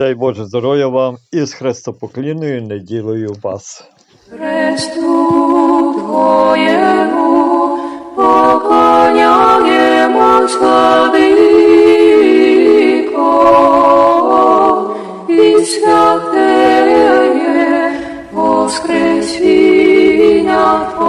Дай Боже здоров'я вам і з хрестопоклінною неділею вас. Хресту Твоєму поклоняємо владико, і святеє воскресіння Твоє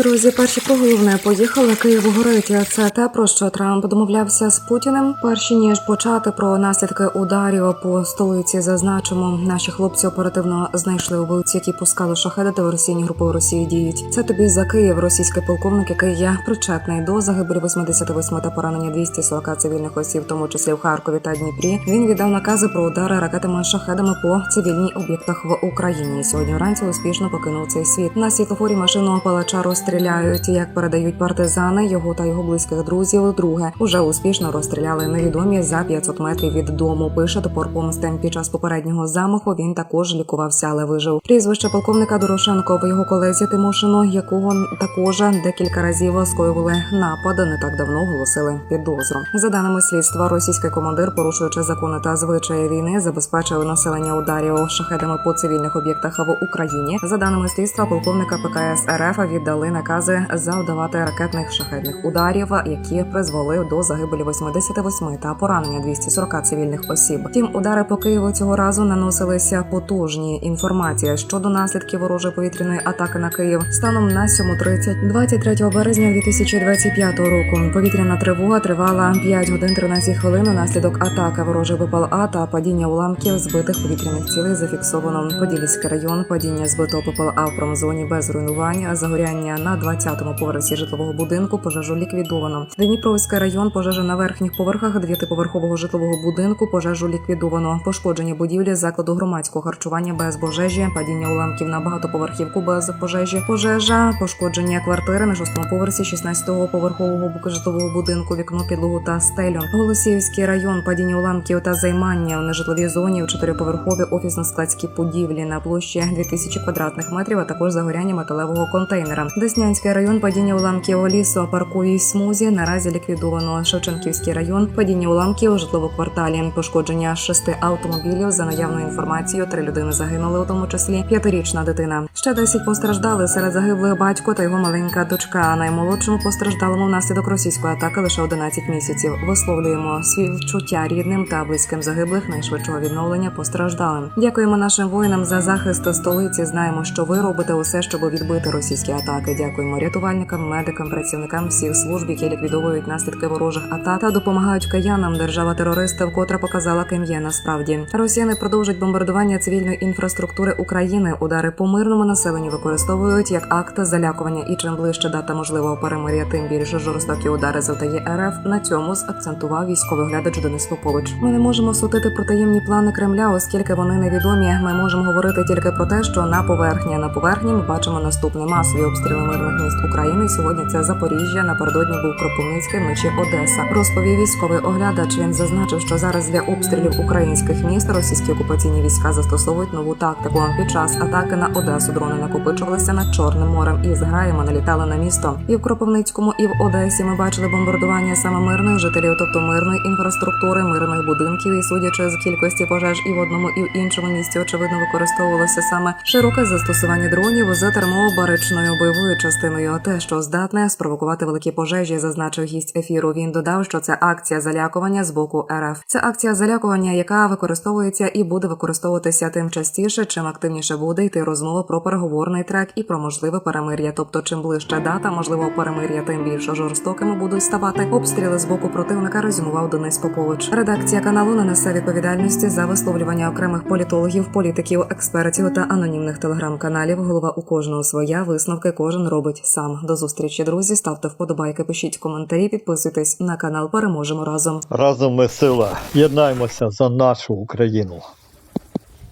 Alejandro Друзі, перші про головне поїхали Києву горить. Це те про що Трамп домовлявся з Путіним. Перші ніж почати про наслідки ударів по столиці. Зазначимо, наші хлопці оперативно знайшли убивці, які пускали шахеди диверсійні групи в Росії діють. Це тобі за Київ, російський полковник, який є причетний до загибелі 88 та поранення 240 цивільних осіб, в тому числі в Харкові та Дніпрі. Він віддав накази про удари ракетами шахедами по цивільній об'єктах в Україні. Сьогодні вранці успішно покинув цей світ. На світлофорі машину палача розстріляють. Як передають партизани, його та його близьких друзів. Друге уже успішно розстріляли невідомі за 500 метрів від дому. Пише топор помсти. Під час попереднього замаху він також лікувався, але вижив. Прізвище полковника Дорошенко в його колезі Тимошино, якого також декілька разів скоювали напад. Не так давно оголосили підозру. За даними слідства, російський командир, порушуючи закони та звичаї війни, забезпечив населення ударів шахедами по цивільних об'єктах в Україні. За даними слідства, полковника ПКС РФ віддали накази завдавати ракетних шахедних ударів, які призвели до загибелі 88 та поранення 240 цивільних осіб. Втім, удари по Києву цього разу наносилися потужні. Інформація щодо наслідків ворожої повітряної атаки на Київ станом на 7.30 23 березня 2025 року. Повітряна тривога тривала 5 годин 13 хвилин. Унаслідок атаки ворожий ВПЛА та падіння уламків збитих повітряних цілей зафіксовано Подільський район, падіння збитого ППЛА в промзоні без руйнування, загоряння на 20-му поверсі житлового будинку. Пожежу ліквідовано. Дніпровський район, пожежа на верхніх поверхах дев'ятиповерхового житлового будинку. Пожежу ліквідовано. Пошкодження будівлі закладу громадського харчування без пожежі, падіння уламків на багатоповерхівку без пожежі, пожежа, пошкодження квартири на шостому поверсі 16-го поверхового житлового будинку, вікно, підлогу та стелю. Голосіївський район, падіння уламків та займання в нежитловій зоні в чотириповерхові офісно-складські будівлі на площі 2000 квадратних метрів, а також загоряння металевого контейнера. Деснянський район, падіння уламків лісу, парковій смузі. Наразі ліквідовано Шевченківський район, падіння уламків у житловому кварталі, пошкодження шести автомобілів. За наявною інформацією, три людини загинули, у тому числі п'ятирічна дитина. Ще 10 постраждали серед загиблих батько та його маленька дочка. А наймолодшому постраждалому внаслідок російської атаки лише 11 місяців. Висловлюємо співчуття рідним та близьким загиблих, найшвидшого відновлення постраждалим. Дякуємо нашим воїнам за захист столиці. Знаємо, що ви робите усе, щоб відбити російські атаки. Дякуємо рятувальникам, медикам, працівникам всіх служб, які ліквідовують наслідки ворожих атак та допомагають киянам. Держава терориста вкотре показала ким є насправді. Росіяни продовжують бомбардування цивільної інфраструктури України. Удари по мирному населенню використовують як акт залякування. І чим ближче дата можливого перемир'я, тим більше жорстокі удари завдає РФ. На цьому акцентував військовий глядач Денис Попович. Ми не можемо судити про таємні плани Кремля, оскільки вони невідомі. Ми можемо говорити тільки про те, що на поверхні на поверхні ми бачимо наступне масові обстріли мирних міст України. Сьогодні це Запоріжжя. Напередодні був Кропивницький, вночі Одеса. Розповів військовий оглядач. Він зазначив, що зараз для обстрілів українських міст російські окупаційні війська застосовують нову тактику. Під час атаки на Одесу дрони накопичувалися над Чорним морем і з граями налітали на місто. І в Кропивницькому, і в Одесі ми бачили бомбардування саме мирних жителів, тобто мирної інфраструктури, мирних будинків. І судячи з кількості пожеж і в одному, і в іншому місті, очевидно, використовувалося саме широке застосування дронів з термообаричною бойовою важливою частиною те, що здатне спровокувати великі пожежі, зазначив гість ефіру. Він додав, що це акція залякування з боку РФ. Це акція залякування, яка використовується і буде використовуватися тим частіше, чим активніше буде йти розмова про переговорний трек і про можливе перемир'я. Тобто, чим ближче дата можливого перемир'я, тим більш жорстокими будуть ставати обстріли з боку противника. Резюмував Денис Попович. Редакція каналу не несе відповідальності за висловлювання окремих політологів, політиків, експертів та анонімних телеграм-каналів. Голова у кожного своя висновки кожен робить сам. До зустрічі, друзі. Ставте вподобайки, пишіть коментарі, підписуйтесь на канал. Переможемо разом. Разом ми сила. Єднаймося за нашу Україну.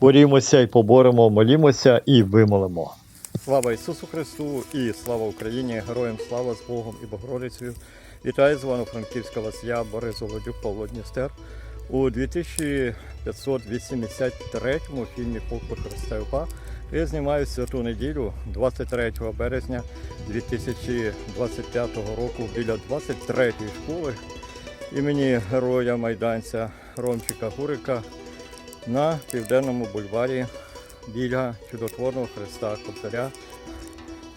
Борімося і поборемо, молімося і вимолимо. Слава Ісусу Христу і слава Україні! Героям слава з Богом і Богородицею. Вітаю з вами Франківська вас, я Борис Володюк, Павло Дністер. У 2583 фільмі Поклик Христа і УПА я знімаю святу неділю 23 березня 2025 року біля 23-ї школи імені героя майданця Ромчика Гурика на південному бульварі біля чудотворного Христа Кобзаря.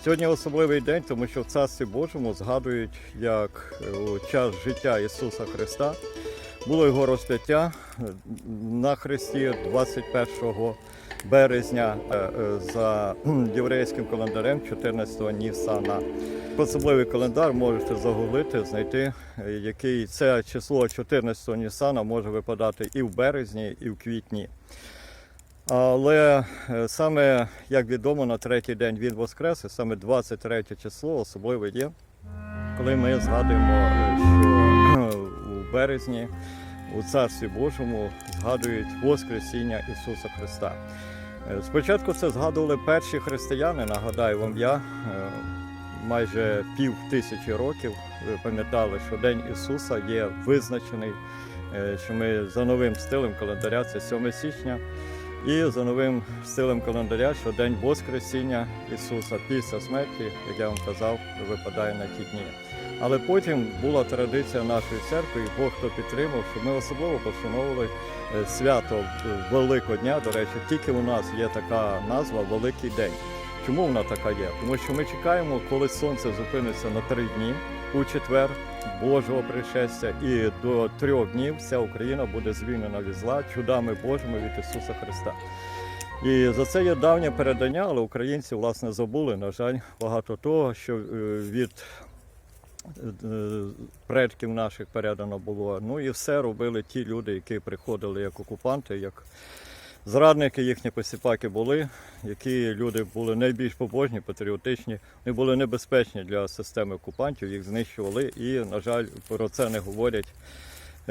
Сьогодні особливий день, тому що в Царстві Божому згадують, як е, у час життя Ісуса Христа було його розп'яття на Христі 21 березня е, е, за єврейським календарем 14-го Нісана. Особливий календар можете загуглити, знайти, е, який це число 14-го Нісана може випадати і в березні, і в квітні. Але саме, як відомо, на третій день він воскрес, і саме 23 число особливе є, коли ми згадуємо, що у березні у Царстві Божому згадують Воскресіння Ісуса Христа. Е, Спочатку це згадували перші християни, нагадаю вам я, е, майже пів тисячі років ви пам'ятали, що День Ісуса є визначений, е, що ми за новим стилем календаря, це 7 січня. І за новим стилем календаря, що день Воскресіння Ісуса після смерті, як я вам казав, випадає на ті дні. Але потім була традиція нашої церкви, і Бог хто підтримав, що ми особливо постановили е, свято е, Великодня. До речі, тільки у нас є така назва Великий День. Чому вона така є? Тому що ми чекаємо, коли сонце зупиниться на три дні у четвер Божого пришестя, і до трьох днів вся Україна буде звільнена від зла чудами Божими від Ісуса Христа. І за це є давнє передання, але українці власне забули, на жаль, багато того, що е, від предків наших передано було. Ну і все робили ті люди, які приходили як окупанти, як зрадники, їхні посіпаки були, які люди були найбільш побожні, патріотичні, вони були небезпечні для системи окупантів, їх знищували і, на жаль, про це не говорять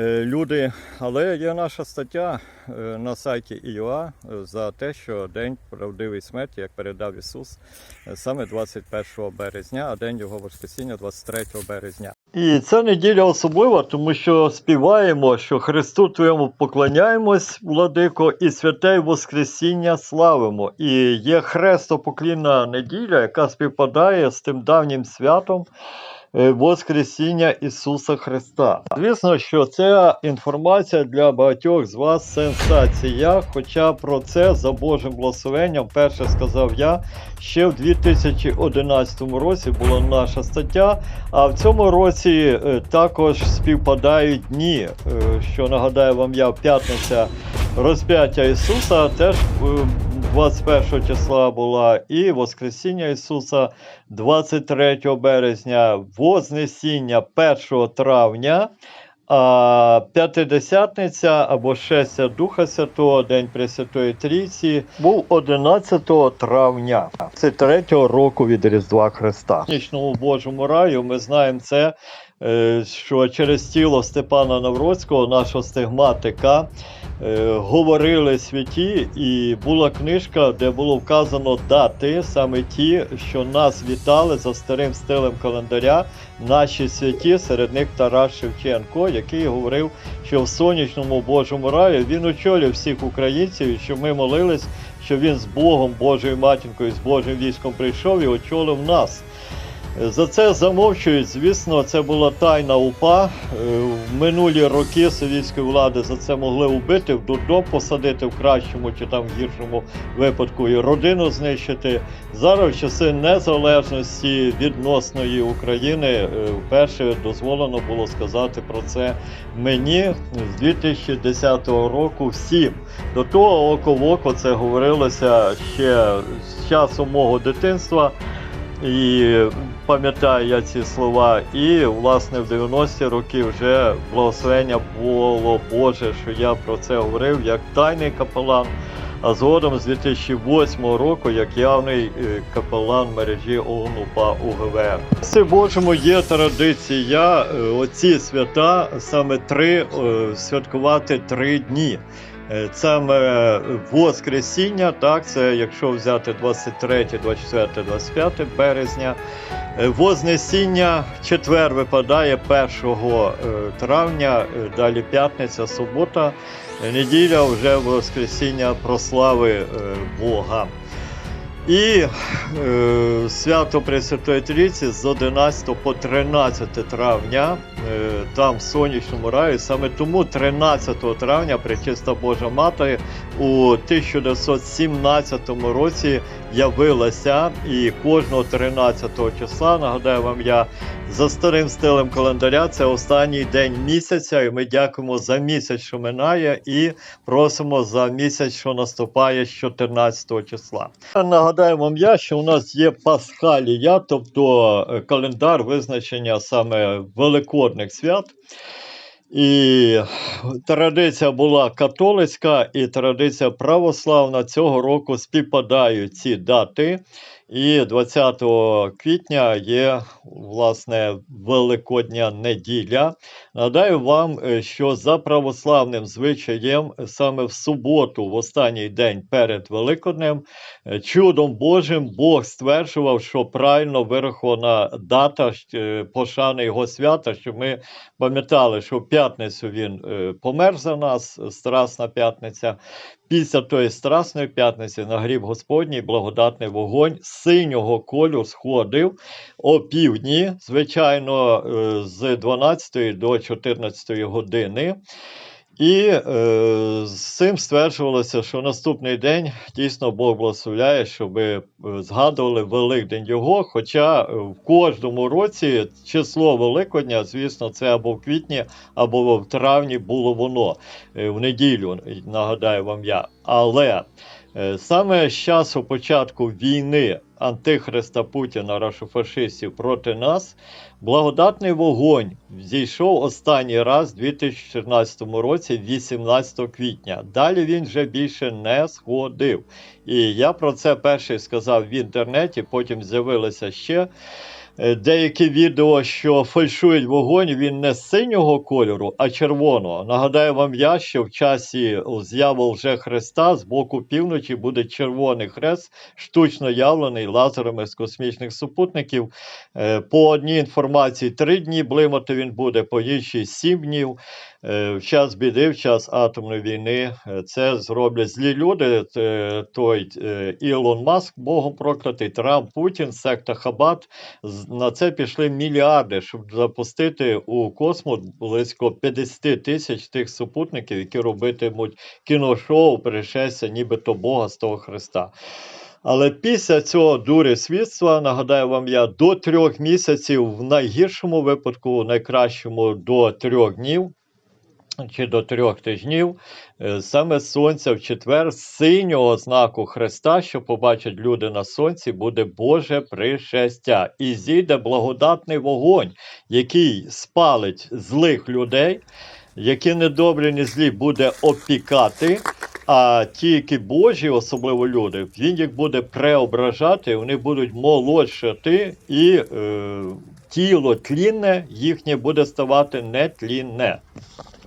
люди. Але є наша стаття е, на сайті ІОА е, за те, що День правдивої смерті, як передав Ісус, е, саме 21 березня, а День Його Воскресіння 23 березня. І ця неділя особлива, тому що співаємо, що Христу Твоєму поклоняємось, владико, і святе Воскресіння славимо. І є хрестопоклінна неділя, яка співпадає з тим давнім святом е, Воскресіння Ісуса Христа. Звісно, що ця інформація для багатьох з вас сенсація, хоча про це за Божим благословенням перше сказав я. Ще в 2011 році була наша стаття, а в цьому році е, також співпадають дні, е, що нагадаю вам я, п'ятниця розп'яття Ісуса теж е, 21 числа була, і Воскресіння Ісуса 23 березня, Вознесіння 1 травня. А П'ятидесятниця або шестя Духа Святого, День Пресвятої Трійці, був 11 травня. Це третього року від Різдва Христа. В Божому раю ми знаємо це, що через тіло Степана Навроцького, нашого стигматика, е, говорили святі, і була книжка, де було вказано дати, саме ті, що нас вітали за старим стилем календаря, наші святі, серед них Тарас Шевченко, який говорив, що в сонячному Божому раї він очолює всіх українців, і що ми молились, що він з Богом, Божою матінкою, з Божим військом прийшов і очолив нас. За це замовчують. Звісно, це була тайна УПА. Е, В минулі роки совєтської влади за це могли вбити, в дурдом посадити в кращому чи там гіршому випадку і родину знищити. Зараз в часи незалежності відносної України е, вперше дозволено було сказати про це мені з 2010 року всім. До того око в око це говорилося ще з часу мого дитинства. І пам'ятаю я ці слова. І власне в 90-ті роки вже благословення було Боже, що я про це говорив як тайний капелан. А згодом з 2008 року як явний е, капелан мережі ОНУПА УГВР. В Божому є традиція е, оці свята саме три е, святкувати три дні. Е, Саме Воскресіння, так, це якщо взяти 23, 24, 25 березня. Е, Вознесіння четвер випадає 1 е, травня, е, далі п'ятниця, субота, е, неділя вже Воскресіння прослави е, Бога. І е, свято Пресвятої Трійці з 11 по 13 травня, е, там в сонячному раю. саме тому 13 травня Пречиста Божа Мати у 1917 році явилася і кожного 13 числа, нагадаю вам я, за старим стилем календаря, це останній день місяця, і ми дякуємо за місяць, що минає, і просимо за місяць, що наступає з 14 числа. Нагадаю вам я, що у нас є Пасхалія, тобто е, календар визначення саме великодних свят. І традиція була католицька і традиція православна. Цього року співпадають ці дати. І 20 квітня є власне Великодня неділя. Нагадаю вам, е, що за православним звичаєм саме в суботу, в останній день перед Великоднем, е, чудом Божим Бог стверджував, що правильно вирахована дата е, пошани його свята, щоб ми пам'ятали, що в п'ятницю він помер за нас, Страсна п'ятниця. Після тої Страсної п'ятниці на гріб Господній благодатний вогонь синього кольору сходив о півдні, звичайно, е, з 12 до 14 години. І е, з цим стверджувалося, що наступний день дійсно Бог благословляє, щоб е, згадували Великдень його. Хоча е, в кожному році число Великодня, звісно, це або в квітні, або в травні було воно е, в неділю, нагадаю вам я. Але саме з часу початку війни Антихриста Путіна, рашофашистів проти нас, благодатний вогонь зійшов останній раз у 2014 році, 18 квітня. Далі він вже більше не сходив. І я про це перший сказав в інтернеті, потім з'явилося ще. е, Деякі відео, що фальшують вогонь, він не синього кольору, а червоного. Нагадаю вам я, що в часі з'яви вже Христа з боку півночі буде червоний хрест, штучно явлений лазерами з космічних супутників. Е, По одній інформації три дні блимати він буде, по іншій сім днів. Е, В час біди, в час атомної війни е, це зроблять злі люди. Е, Той е, Ілон Маск, Богом проклятий, Трамп, Путін, секта Хабат. На це пішли мільярди, щоб запустити у космос близько 50 тисяч тих супутників, які робитимуть кіношоу, пришестя, нібито Бога з того Христа. Але після цього дури світства, нагадаю вам я, до трьох місяців, в найгіршому випадку, в найкращому до трьох днів чи до трьох тижнів, е, саме сонця в четвер синього знаку Христа, що побачать люди на сонці, буде Боже пришестя. І зійде благодатний вогонь, який спалить злих людей, які недобрі, не злі буде опікати. А ті, які Божі, особливо люди, він їх буде преображати, вони будуть молодшати, і е, тіло тлінне їхнє буде ставати нетлінне.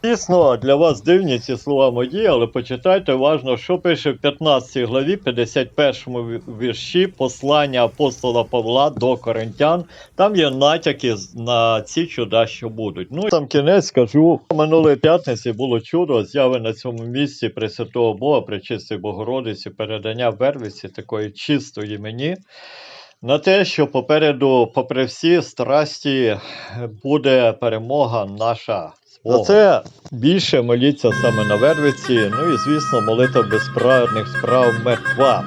Звісно, для вас дивні ці слова мої, але почитайте уважно, що пише в 15 главі, 51 вірші послання апостола Павла до Коринтян. Там є натяки на ці чуда, що будуть. Ну і сам кінець скажу. Минулої п'ятниці було чудо, з'яви на цьому місці Пресвятого Бога, Пречистої Богородиці, передання Вервиці, такої чистої мені. на те, що попереду, попри всі страсті, буде перемога наша. За це більше моліться саме на Вервиці. Ну і звісно, молитва безправних справ мертва.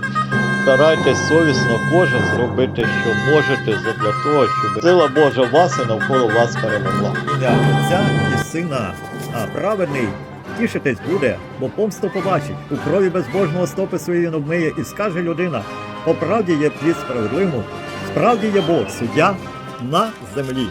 Старайтесь совісно кожен зробити, що можете, задля того, щоб сила Божа вас і навколо вас перемогла. ім'я Отця і Сина, а праведний тішитись буде, бо помсту побачить. У крові безбожного стопи свої він обмиє, і скаже людина: по правді є плід справедливому, справді є Бог, суддя на землі.